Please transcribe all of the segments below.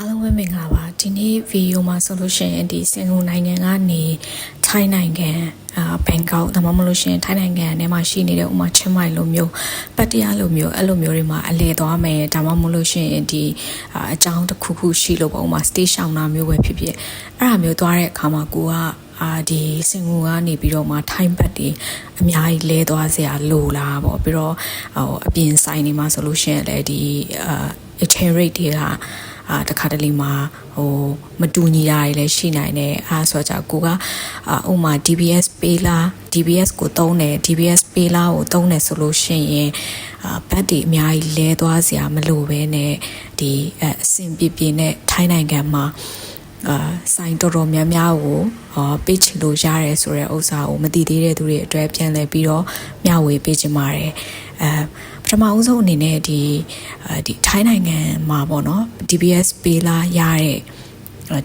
အားလုံးပဲမင်္ဂလာပါဒီနေ့ဗီဒီယိုမှာဆိုလို့ရှိရင်ဒီစင်ကာပူနိုင်ငံကနေထိုင်းနိုင်ငံအာဘန်ကောက်ဒါမှမဟုတ်လို့ရှိရင်ထိုင်းနိုင်ငံထဲမှာရှိနေတဲ့ဥမာချင်းမိုင်လိုမျိုးပတ်တရားလိုမျိုးအဲ့လိုမျိုးတွေမှာအလဲသွားမယ်ဒါမှမဟုတ်လို့ရှိရင်ဒီအာအကြောင်းတစ်ခုခုရှိလို့ပေါ့ဥမာ stage ရှောင်းတာမျိုးပဲဖြစ်ဖြစ်အဲ့ဒါမျိုးသွားတဲ့အခါမှာကိုကအာဒီစင်ကူကနေပြီးတော့မှထိုင်းဘက်တွေအများကြီးလဲသွားစရာလိုလားပေါ့ပြီးတော့ဟိုအပြင်ဆိုင်တွေမှာဆိုလို့ရှိရင်လည်းဒီအာ exchange rate တွေက အာတခါတလေမှာဟိုမတူညီတာတွေလည်းရှိနိုင်တယ်အားဆိုကြကိုကအာဥမာ DBS ပေးလား DBS ကိုတုံးတယ် DBS ပေးလားကိုတုံးတယ်ဆိုလို့ရှိရင်အာဘတ်တွေအများကြီးလဲသွားစရာမလိုပဲနဲ့ဒီအအဆင်ပြေပြေနဲ့ထိုင်းနိုင်ငံမှာအာဆိုင်တော်တော်များများကိုအာပေးချလို့ရတယ်ဆိုတဲ့ဥစ္စာကိုမသိသေးတဲ့သူတွေအတွက်ပြန်လဲပြီးတော့မျှဝေပေးချင်ပါတယ် အဲပထမအဦးဆုံးအနေနဲ့ဒီအဲဒီထိုင်းနိုင်ငံမှာပေါ့နော် DBS ပေးလာရတဲ့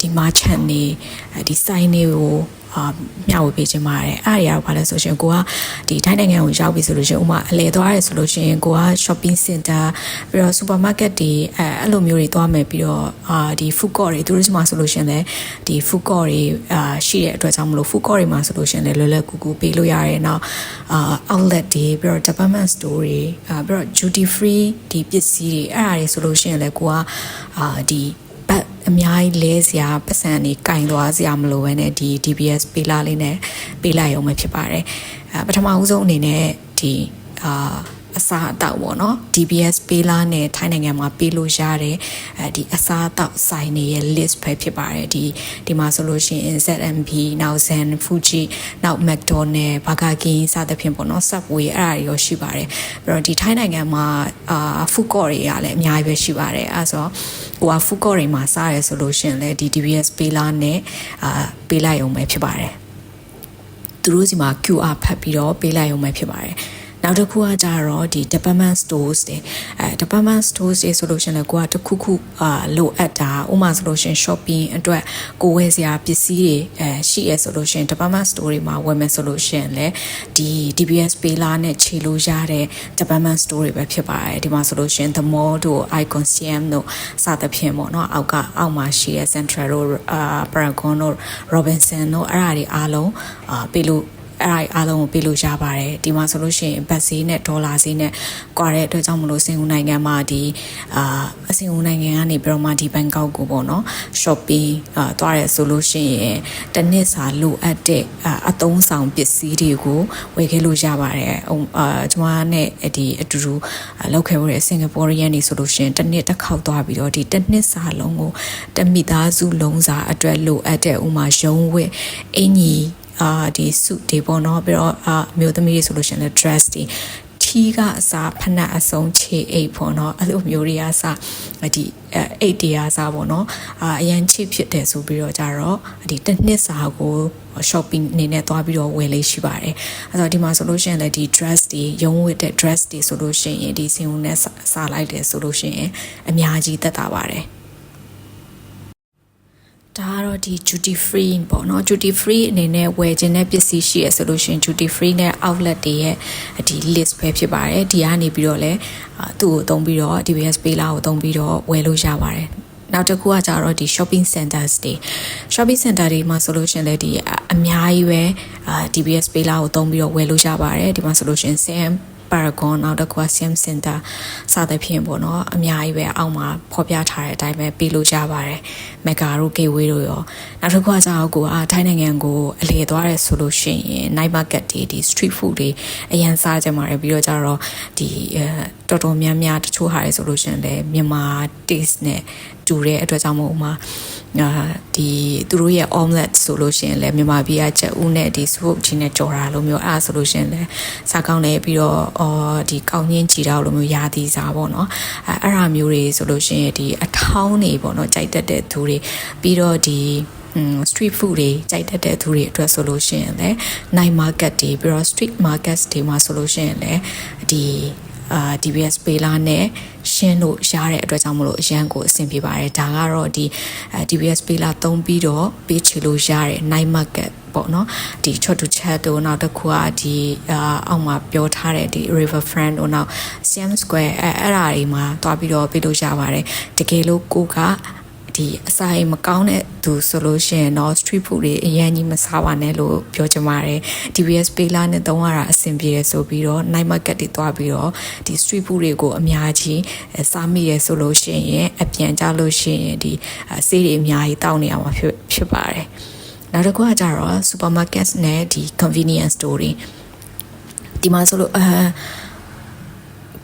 ဒီ merchant နေဒီဆိုင်တွေကိုအာမျှဝေပေးခြင်းပါတယ်အဲ့ဒီကတော့ဘာလဲဆိုရှင်ကိုကဒီထိုင်းနိုင်ငံကိုရောက်ပြီဆိုလို့ရှိရင်ဥမာအလဲသွားရဲဆိုလို့ရှိရင်ကိုက shopping center ပြီးတော့ supermarket တွေအဲအဲ့လိုမျိုးတွေသွားမယ်ပြီးတော့အာဒီ food court တွေ tourism မှာဆိုလို့ရှိရင်လည်းဒီ food court တွေအာရှိတဲ့အတွက်ကြောင့်မလို့ food court တွေမှာဆိုလို့ရှိရင်လည်းလွယ်လွယ်ကူကူပေးလို့ရတယ်နောက်အာ outlet တွေပြီးတော့ department store တွေအာပြီးတော့ duty free ဒီပစ္စည်းတွေအဲ့ဒါတွေဆိုလို့ရှိရင်လည်းကိုကအာဒီဘတ် အများကြီးလဲစရာပတ်စံနေကင်သွားစရာမလိုဘဲနဲ့ဒီ DBS ပေးလာလေးနဲ့ပေးလိုက်ရုံပဲဖြစ်ပါတယ်အဲပထမဦးဆုံးအနေနဲ့ဒီအာ အစားအသောက်ပေါ့နော် DBS ပေးလာနဲ့ထိုင်းနိုင်ငံမှာပေးလို့ရတယ်အဲဒီအစားအသောက်ဆိုင်တွေရဲ့ list ပဲဖြစ်ပါတယ်ဒီဒီမှာဆိုလို့ရှိရင် ZMB နောက် Zen Fuji နောက် McDonald Burger King စသဖြင့်ပေါ့နော် Subway အဲ့ဒါတွေရောရှိပါတယ်ပြီးတော့ဒီထိုင်းနိုင်ငံမှာအာ food court တွေကလည်းအများကြီးပဲရှိပါတယ်အဲဆိုတော့ဟိုက food court တွေမှာစားရဆိုလို့ရှိရင်လည်းဒီ DBS ပေးလာနဲ့အာပေးလိုက်ရုံပဲဖြစ်ပါတယ်သူတို့စီမှာ QR ဖတ်ပြီးတော့ပေးလိုက်ရုံပဲဖြစ်ပါတယ် နောက်တစ်ခုကကြတော့ဒီ department stores တွေအဲ department stores တွေဆိုလို့ရှိရင်လည်းကိုကတစ်ခုခုအာလိုအပ်တာဥပမာဆိုလို့ရှိရင် shopping အတွက်ကိုဝယ်စရာပစ္စည်းတွေအဲရှိရဆိုလို့ရှိရင် department store တွေမှာဝယ်မယ်ဆိုလို့ရှိရင်လည်းဒီ DBS Pay လာနဲ့ခြေလို့ရတဲ့ department store တွေပဲဖြစ်ပါတယ်ဒီမှာဆိုလို့ရှိရင် The Mall တို့ Icon CM တို့စသဖြင့်ပေါ့နော်အောက်ကအောက်မှာရှိတဲ့ Central တို့အာ Paragon တို့ Robinson တို့အဲ့ဒါတွေအားလုံးအာပေးလို့ အဲ့ဒါအားလုံးကိုပေးလို့ရပါတယ်ဒီမှာဆိုလို့ရှိရင်ဘတ်ဈေးနဲ့ဒေါ်လာဈေးနဲ့ကွာတဲ့အတွက်ကြောင့်မလို့စင်ကူနိုင်ငံမှာဒီအာအစင်ကူနိုင်ငံကနေပြီးတော့မှဒီဘန်ကောက်ကိုပေါ့နော် shopping အာသွားရဲဆိုလို့ရှိရင်တစ်နှစ်စာလိုအပ်တဲ့အသုံးဆောင်ပစ္စည်းတွေကိုဝယ်ခဲ့လို့ရပါတယ်အာကျွန်မနဲ့ဒီအတူတူလောက်ခဲ့ရတဲ့စင်ကာပူရီယန်နေဆိုလို့ရှိရင်တစ်နှစ်တစ်ခေါက်သွားပြီးတော့ဒီတစ်နှစ်စာလုံးကိုတမိသားစုလုံးစာအတွက်လိုအပ်တဲ့ဥမာရုံးဝတ်အင်ကြီး အာဒီစုတွေပေါ့နော်ပြီးတော့အာအမျိုးသမီးတွေဆိုလို့ရှိရင်လည်း dress တွေထီးကအစားဖနက်အစုံခြေအိတ်ပေါ့နော်အဲ့လိုမျိုးတွေကစားဒီအိတ်တရားစားပေါ့နော်အာအရန်ချစ်ဖြစ်တယ်ဆိုပြီးတော့ကြတော့ဒီတစ်နှစ်စာကို shopping အနေနဲ့သွားပြီးတော့ဝယ်လေးရှိပါတယ်အဲ့တော့ဒီမှာဆိုလို့ရှိရင်လည်းဒီ dress တွေရုံးဝတ်တဲ့ dress တွေဆိုလို့ရှိရင်ဒီစင်ုံနဲ့စားလိုက်တယ်ဆိုလို့ရှိရင်အများကြီးသက်သာပါတယ် ဒါကတော့ဒီ duty free ပေါ့နော် duty free အနေနဲ့ဝယ်ခြင်းတဲ့ပစ္စည်းရှိရဆိုလို့ရှိရင် duty free နဲ့ outlet တွေရဲ့ဒီ list ပဲဖြစ်ပါတယ်ဒီကနေပြီးတော့လဲသူ့ကိုသုံးပြီးတော့ DBS Pay လာကိုသုံးပြီးတော့ဝယ်လို့ရပါတယ်နောက်တစ်ခုကကြတော့ဒီ shopping centers တွေ shopping center တွေမှာဆိုလို့ရှိရင်လည်းဒီအများကြီးပဲအာ DBS Pay လာကိုသုံးပြီးတော့ဝယ်လို့ရပါတယ်ဒီမှာဆိုလို့ရှိရင် Sam Paragon နောက်တစ်ခုက Sim Center စသဖြင့်ပေါ့နော်အများကြီးပဲအောက်မှာဖော်ပြထားတဲ့အတိုင်းပဲပေးလို့ကြပါတယ်မက်ဂါတို့ gateway တို့ရောနောက်တစ်ခုကကျတော့ကိုအာထိုင်းနိုင်ငံကိုအလေသွားရဲဆိုလို့ရှိရင် night market တွေဒီ street food တွေအရန်စားကြမှာရပြီးတော့ကျတော့ဒီအဲတော်တော်များများတချို့ဟာတွေဆိုလို့ရှိရင်လည်းမြန်မာ taste နဲ့ တူတဲ့အတွက်ကြောင့်မို့ဥမာအာဒီသူတို့ရဲ့ omelet ဆိုလို့ရှိရင်လည်းမြန်မာပြည်ကချက်ဦးနဲ့ဒီ soup ချင်းနဲ့ကြော်တာလိုမျိုးအဲ့ဆိုလို့ရှိရင်လည်းစားကောင်းတယ်ပြီးတော့အော်ဒီကောင်းချင်းချီတော့လိုမျိုးရာသီစားပေါ့နော်အဲအဲ့ဒါမျိုးတွေဆိုလို့ရှိရင်ဒီအထောင်းတွေပေါ့နော်ကြိုက်တတ်တဲ့သူတွေပြီးတော့ဒီ street food တွေကြိုက်တတ်တဲ့သူတွေအတွက်ဆိုလို့ရှိရင်လည်း night market တွေပြီးတော့ street markets တွေမှာဆိုလို့ရှိရင်လည်းဒီအာ DBS Pay လာနဲ့ ရှင်းလို့ရတဲ့အတွက်ကြောင့်မလို့အရန်ကိုအဆင်ပြေပါတယ်ဒါကတော့ဒီ DBS Pay လာသုံးပြီးတော့ပေးချေလို့ရတဲ့ night market ပေါ့နော်ဒီ short to chat တို့နောက်တစ်ခုကဒီအာအောက်မှာပြောထားတဲ့ဒီ river front တို့နောက် Siam Square အဲအဲ့ဓာတွေမှာတွားပြီးတော့ပေးလို့ရပါတယ်တကယ်လို့ကိုက ဒီအစာအိမ်မကောင်းတဲ့သူဆိုလို့ရှိရင်တော့ street food တွေအရင်ကြီးမစားပါနဲ့လို့ပြောချင်ပါတယ် DBS Payla နဲ့သုံးရတာအဆင်ပြေတယ်ဆိုပြီးတော့ night market တွေတွားပြီးတော့ဒီ street food တွေကိုအများကြီးစားမိရဆိုလို့ရှိရင်အပြန်ကြလို့ရှိရင်ဒီဆေးတွေအများကြီးတောက်နေအောင်ဖြစ်ဖြစ်ပါတယ်နောက်တစ်ခုကကြတော့ supermarket နဲ့ဒီ convenience store တွေဒီမှာဆိုလို့အာ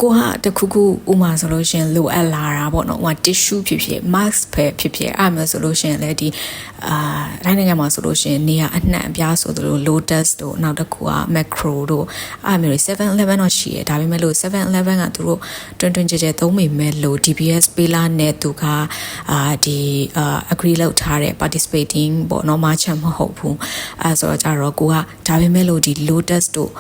ကိုဟာတခုခုဥမာဆိုလို့ရှင်လိုအပ်လာတာပေါ့နော်ဥမာ tissue ဖြစ်ဖြစ် mask ပဲဖြစ်ဖြစ်အဲ့မျိုးဆိုလို့ရှင်လည်းဒီအာတိုင်းနိုင်ငံမှာဆိုလို့ရှင်နေရအနှံ့အပြားဆိုသလို lotus တို့နောက်တစ်ခုက macro တို့အဲ့မျိုး7-11တော့ရှိရဒါပေမဲ့လို့7-11ကသူတို့တွင်တွင်ကြဲကြဲသုံးမိမဲ့လို့ DBS ပေးလာနဲ့သူကအာဒီအာ agree လုပ်ထားတဲ့ participating ပေါ့နော် merchant မဟုတ်ဘူးအဲဆိုတော့ကြတော့ကိုကဒါပေမဲ့လို့ဒီ lotus တို့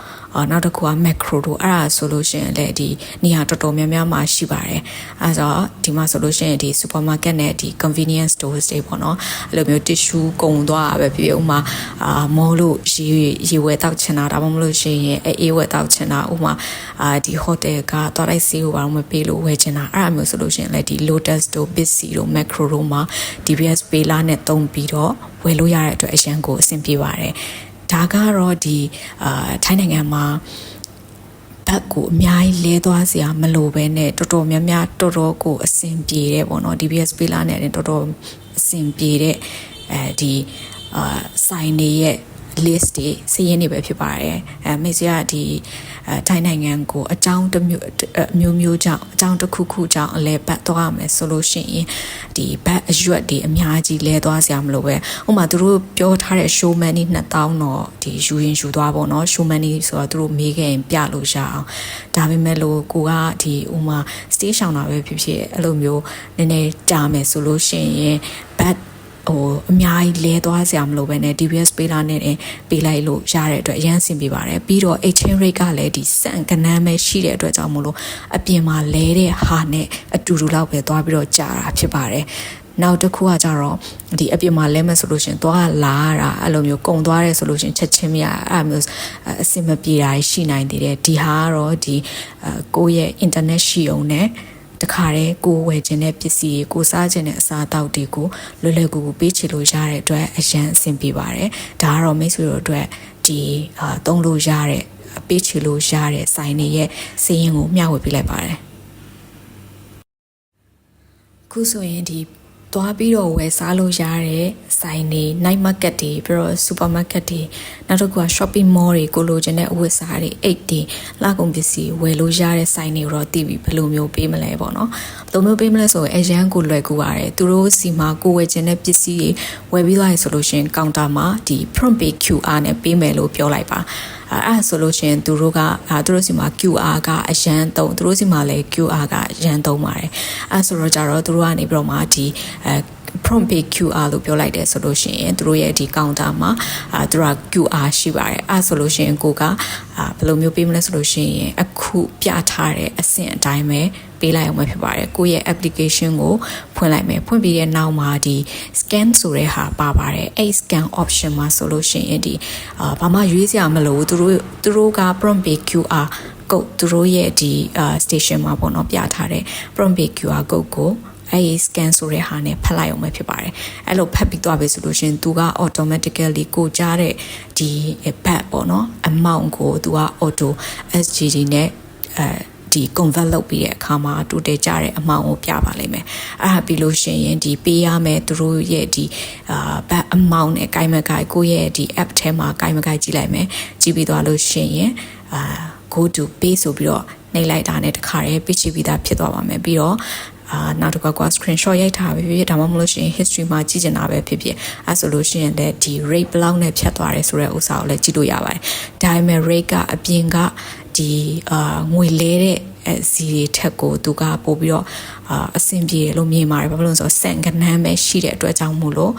နောက်တစ်ခုက macro တို့အဲ့ဒါဆိုလို့ရှိရင်လည်းဒီနေရာတော်တော်များများမှာရှိပါတယ်အဲ့တော့ဒီမှာဆိုလို့ရှိရင်ဒီ supermarket နဲ့ဒီ convenience stores တွေပေါ့နော်အဲ့လိုမျိုး tissue ကုန်သွားပဲဖြစ်ဖြစ်ဥမာအာမောလို့ရေရေဝယ်တောက်ချင်တာဒါမှမဟုတ်ရှိရင်အေးဝယ်တောက်ချင်တာဥမာအာဒီ hotel ကသွားလိုက်စီးကိုဘာမှမပေးလို့ဝယ်ချင်တာအဲ့ဒါမျိုးဆိုလို့ရှိရင်လည်းဒီ lotus တို့ busy တို့ macro တို့မှာ DBS Payla နဲ့တုံးပြီးတော့ဝယ်လို့ရတဲ့အတွက်အရန်ကိုအဆင်ပြေပါတယ် ဒါကတော့ဒီအာထိုင်းနိုင်ငံမှာဘက်ကိုအများကြီးလဲသွားစရာမလိုပဲနဲ့တော်တော်များများတော်တော်ကိုအဆင်ပြေတဲ့ပေါ့နော် DBS ပေးလာနဲ့တော်တော်အဆင်ပြေတဲ့အဲဒီအာဆိုင်တွေရဲ့ list တွေစီးရင်တွေပဲဖြစ်ပါတယ်အဲမေဆီကဒီအဲထိုင်းနိုင်ငံကိုအကြောင်းတစ်မျိုးမျိုးမျိုးကြောင့်အကြောင်းတစ်ခုခုကြောင့်အလဲပတ်သွားမယ်ဆိုလို့ရှိရင်ဒီဘတ်အရွက်တွေအများကြီးလဲသွားစရာမလိုပဲဥပမာသူတို့ပြောထားတဲ့ showman นี่2000တော့ဒီယူရင်ယူသွားပေါ့နော် showman นี่ဆိုတော့သူတို့မေးခဲ့ရင်ပြလို့ရအောင်ဒါပေမဲ့လို့ကိုကဒီဥမာ stay ရှောင်တာပဲဖြစ်ဖြစ်အဲ့လိုမျိုးနည်းနည်းကြာမယ်ဆိုလို့ရှိရင်ဘတ် ဟိုအများကြီးလဲသွားစရာမလိုပဲနဲ့ DBS ပေးလာနဲ့ပေးလိုက်လို့ရတဲ့အတွက်အရန်ဆင်ပြေပါတယ်ပြီးတော့ exchange rate ကလည်းဒီစံကနန်းပဲရှိတဲ့အတွက်ကြောင့်မလို့အပြင်မှာလဲတဲ့ဟာနဲ့အတူတူလောက်ပဲသွားပြီးတော့ကြာတာဖြစ်ပါတယ်နောက်တစ်ခုကကြတော့ဒီအပြင်မှာလဲမဲ့ဆိုလို့ရှင်သွားလာရတာအဲ့လိုမျိုးကုံသွားရဲဆိုလို့ရှင်ချက်ချင်းမရအဲ့မျိုးအဆင်မပြေတာရှိနိုင်သေးတယ်ဒီဟာကတော့ဒီကိုယ့်ရဲ့ internet ရှိအောင်နဲ့ တခါတည်းကိုဝယ်ခြင်းတဲ့ပစ္စည်းကိုစားခြင်းတဲ့အစားအသောက်တွေကိုလွယ်လွယ်ကူကူပေးချေလို့ရတဲ့အတွက်အရန်အဆင်ပြေပါတယ်ဒါကတော့မိတ်ဆွေတို့အတွက်ဒီအာသုံးလို့ရတဲ့ပေးချေလို့ရတဲ့ဆိုင်တွေရဲ့စီးရင်ကိုမျှဝေပေးလိုက်ပါတယ်ခုဆိုရင်ဒီ သွားပြီးတော့ဝယ်စားလို့ရတဲ့ဆိုင်တွေ night market တွေပြီးတော့ supermarket တွေနောက်တစ်ခုက shopping mall တွေကိုလိုချင်တဲ့အဝတ်စားတွေအိတ်တွေလကုန်ပစ္စည်းဝယ်လို့ရတဲ့ဆိုင်တွေကိုတော့သိပြီဘယ်လိုမျိုးပေးမလဲပေါ့နော်ဘယ်လိုမျိုးပေးမလဲဆိုရင်အရန်ကိုလွယ်ကူပါတယ်သူတို့စီမှာကိုဝယ်ချင်တဲ့ပစ္စည်းတွေဝယ်ပြီးသွားရဆိုလို့ရှိရင်ကောင်တာမှာဒီ prompt pay QR နဲ့ပေးမယ်လို့ပြောလိုက်ပါ အဲအဲ့ဆိုလို့ရှိရင်သူတို့ကအဲသူတို့စီမှာ QR ကအရန်သုံးသူတို့စီမှာလည်း QR ကရန်သုံးပါတယ်အဲဆိုတော့ကြတော့သူတို့ကနေပြီးတော့မှဒီအဲ prompt pay QR လို့ပြောလိုက်တယ်ဆိုလို့ရှိရင်သူတို့ရဲ့ဒီ counter မှာအာသူတို့က QR ရှိပါတယ်အဲဆိုလို့ရှိရင်ကိုကအာဘယ်လိုမျိုးပေးမလဲဆိုလို့ရှိရင်အခုပြထားတဲ့အဆင့်အတိုင်းပဲပေးလိုက်အောင်ပဲဖြစ်ပါတယ်ကိုယ့်ရဲ့ application ကိုဖွင့်လိုက်မယ်ဖွင့်ပြီးတဲ့နောက်မှာဒီ scan ဆိုတဲ့ဟာပါပါတယ်အဲ့ scan option မှာဆိုလို့ရှိရင်ဒီအာဘာမှရွေးစရာမလိုသူတို့သူတို့က prompt pay QR ကုတ်သူတို့ရဲ့ဒီအာ station မှာပေါ့နော်ပြထားတဲ့ prompt pay QR ကုတ်ကို အဲ့ဒီ scan ဆိုတဲ့ဟာနဲ့ဖတ်လိုက်အောင်ပဲဖြစ်ပါတယ်အဲ့လိုဖတ်ပြီးသွားပြီဆိုလို့ရှင်သူက automatically ကိုကြားတဲ့ဒီ back ပေါ့နော် amount ကိုသူက auto SGD နဲ့အဲဒီ convert လုပ်ပြီးတဲ့အခါမှာတူတယ်ကြတဲ့အမောင်ကိုပြပါလိမ့်မယ်အဲ့ဒါပြီးလို့ရှိရင်ဒီပေးရမယ်သူတို့ရဲ့ဒီအာဘတ်အမောင်နဲ့ကိုင်မကိုင်ကိုရဲ့ဒီ app ထဲမှာကိုင်မကိုင်ကြည့်လိုက်မယ်ကြည့်ပြီးသွားလို့ရှိရင်အာ go to pay ဆိုပြီးတော့နှိပ်လိုက်တာနဲ့တခါတည်းပြချပြီးသားဖြစ်သွားပါမယ်ပြီးတော့ အာနောက်တစ်ခါက screenshot ရိုက်ထားပဲဖြစ်ဖြစ်ဒါမှမဟုတ်လို့ရှိရင် history မှာကြည့်ကျင်တာပဲဖြစ်ဖြစ်အဲဆိုလို့ရှိရင်လည်းဒီ rate ဘယ်လောက်နဲ့ဖြတ်သွားတယ်ဆိုတဲ့ဥစ္စာကိုလည်းကြည့်လို့ရပါတယ်ဒါပေမဲ့ rate ကအပြင်ကဒီအာငွေလဲတဲ့အဲစီတွေထက်ကိုသူကပို့ပြီးတော့အာအဆင်ပြေလို့မြင်ပါတယ်ဘာဖြစ်လို့လဲဆိုတော့စံကနန်းပဲရှိတဲ့အတွက်ကြောင့်မို့လို့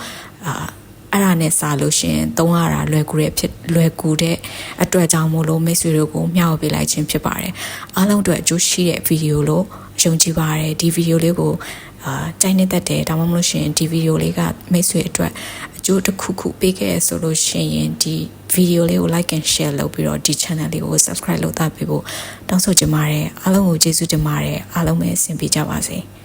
အာအဲ့ဒါနဲ့စားလို့ရှင်သုံးရတာလွယ်ကူတဲ့ဖြစ်လွယ်ကူတဲ့အတွက်ကြောင့်မို့လို့မိတ်ဆွေတို့ကိုမျှဝေပေးလိုက်ခြင်းဖြစ်ပါတယ်အားလုံးအတွက်အကျိုးရှိတဲ့ဗီဒီယိုလို့ ယုံကြည်ပါတယ်ဒီဗီဒီယိုလေးကိုအာကြိုက်နေတတ်တယ်ဒါမှမဟုတ်ရှင်ဒီဗီဒီယိုလေးကမိတ်ဆွေအတွက်အကျိုးတစ်ခုခုပေးခဲ့ဆိုလို့ရှိရင်ဒီဗီဒီယိုလေးကို like and share လုပ်ပြီးတော့ဒီ channel လေးကို subscribe လုပ်သားပေးဖို့တောင်းဆိုချင်ပါတယ်အားလုံးကိုကျေးဇူးတင်ပါတယ်အားလုံးပဲအဆင်ပြေကြပါစေ။